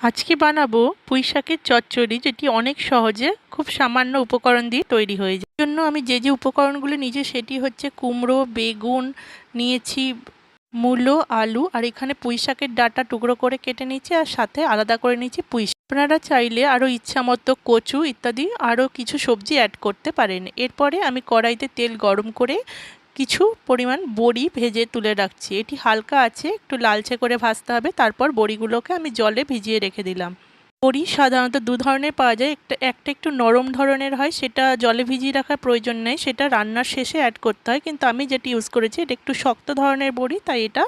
আজকে বানাবো পুঁই শাকের চচ্চড়ি, যেটি অনেক সহজে খুব সামান্য উপকরণ দিয়ে তৈরি হয়ে যায়। জন্য আমি যে যে উপকরণগুলো নিয়েছি, সেটি হচ্ছে কুমড়ো, বেগুন, নিয়েছি মূলো, আলু, আর এখানে পুঁই শাকের ডাটা টুকরো করে কেটে নিয়েছি, আর সাথে আলাদা করে নিয়েছি পুঁইশাক। আপনারা চাইলে আরও ইচ্ছা মতো কচু ইত্যাদি, আরও কিছু সবজি অ্যাড করতে পারেন। এরপরে আমি কড়াইতে তেল গরম করে কিছু পরিমাণ বড়ি ভেজে তুলে রাখছি। এটি হালকা আছে, একটু লালচে করে ভাজতে হবে, তারপর বড়িগুলোকে আমি জলে ভিজিয়ে রেখে দিলাম। বড়ি সাধারণত দু ধরনের পাওয়া যায়। একটা একটা একটু নরম ধরনের হয়, সেটা জলে ভিজিয়ে রাখার প্রয়োজন নেই, সেটা রান্নার শেষে অ্যাড করতে হয়। কিন্তু আমি যেটি ইউজ করেছি, এটা একটু শক্ত ধরনের বড়ি, তাই এটা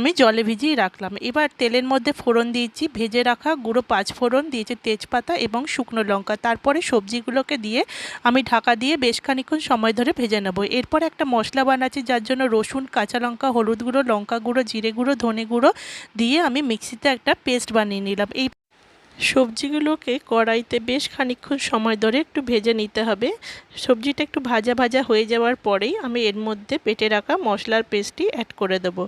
আমি জলে ভিজিয়ে রাখলাম। এবার তেলের মধ্যে ফোড়ন দিয়েছি, ভেজে রাখা গুঁড়ো পাঁচ ফোড়ন, দিয়েছি তেজপাতা এবং শুকনো লঙ্কা। তারপরে সবজিগুলোকে দিয়ে আমি ঢাকা দিয়ে বেশ খানিক্ষণ সময় ধরে ভেজে নেব। এরপর একটা মশলা বানাচ্ছি, যার জন্য রসুন, কাঁচা লঙ্কা, হলুদ গুঁড়ো, লঙ্কা গুঁড়ো, জিরে গুঁড়ো, ধনে গুঁড়ো দিয়ে আমি মিক্সিতে একটা পেস্ট বানিয়ে নিলাম। এই সবজিগুলোকে কড়াইতে বেশ খানিক্ষণ সময় ধরে একটু ভেজে নিতে হবে। সবজিটা একটু ভাজা ভাজা হয়ে যাওয়ার পরেই আমি এর মধ্যে পেটে রাখা মশলার পেস্টটি অ্যাড করে দেবো।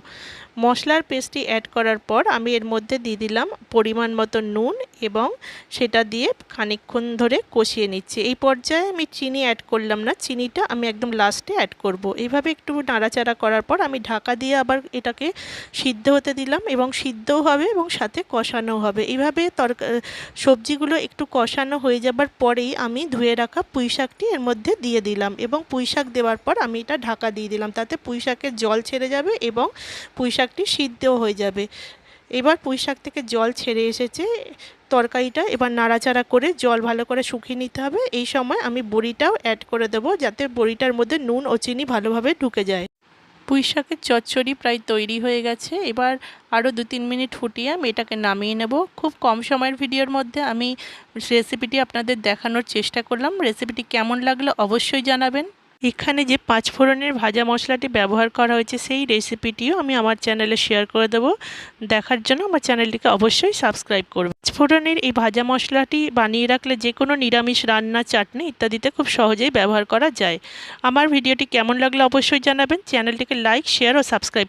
মশলার পেস্টটি অ্যাড করার পর আমি এর মধ্যে দিয়ে দিলাম পরিমাণ মতো নুন এবং সেটা দিয়ে খানিক্ষণ ধরে কষিয়ে নিচ্ছি। এই পর্যায়ে আমি চিনি অ্যাড করলাম না, চিনিটা আমি একদম লাস্টে অ্যাড করব। এইভাবে একটু নাড়াচাড়া করার পর আমি ঢাকা দিয়ে আবার এটাকে সিদ্ধ হতে দিলাম এবং সিদ্ধও হবে এবং সাথে কষানো হবে। এইভাবে তরকা সবজিগুলো একটু কষানো হয়ে যাবার পরেই আমি ধুয়ে রাখা পুঁই শাকটি এর মধ্যে দিয়ে দিলাম এবং পুঁই শাক দেওয়ার পর আমি এটা ঢাকা দিয়ে দিলাম তাতে পুঁই শাকের জল ছেড়ে যাবে এবং পুঁই শাকটি সিদ্ধও হয়ে যাবে। এবার পুঁই শাক থেকে জল ছেড়ে এসেছে, তরকারিটা এবার নাড়াচাড়া করে জল ভালো করে শুকিয়ে নিতে হবে। এই সময় আমি বড়িটাও অ্যাড করে দেবো যাতে বড়িটার মধ্যে নুন ও চিনি ভালোভাবে ঢুকে যায়। পুঁই শাকের চচ্চড়ি প্রায় তৈরি হয়ে গেছে। এবার আরও দু তিন মিনিট ফুটিয়ে আমি এটাকে নামিয়ে নেব। খুব কম সময়ের ভিডিওর মধ্যে আমি রেসিপিটি আপনাদের দেখানোর চেষ্টা করলাম। রেসিপিটি কেমন লাগল অবশ্যই জানাবেন। এখানে যে পাঁচ ফোড়নের ভাজা মশলাটি ব্যবহার করা হয়েছে, সেই রেসিপিটিও আমি আমার চ্যানেলে শেয়ার করে দেব। দেখার জন্য আমার চ্যানেলটিকে অবশ্যই সাবস্ক্রাইব করবে। পাঁচ ফোড়নের এই ভাজা মশলাটি বানিয়ে রাখলে যে কোনো নিরামিষ রান্না, চাটনি ইত্যাদিতে খুব সহজেই ব্যবহার করা যায়। আমার ভিডিওটি কেমন লাগলে অবশ্যই জানাবেন। চ্যানেলটিকে লাইক শেয়ার ও সাবস্ক্রাইব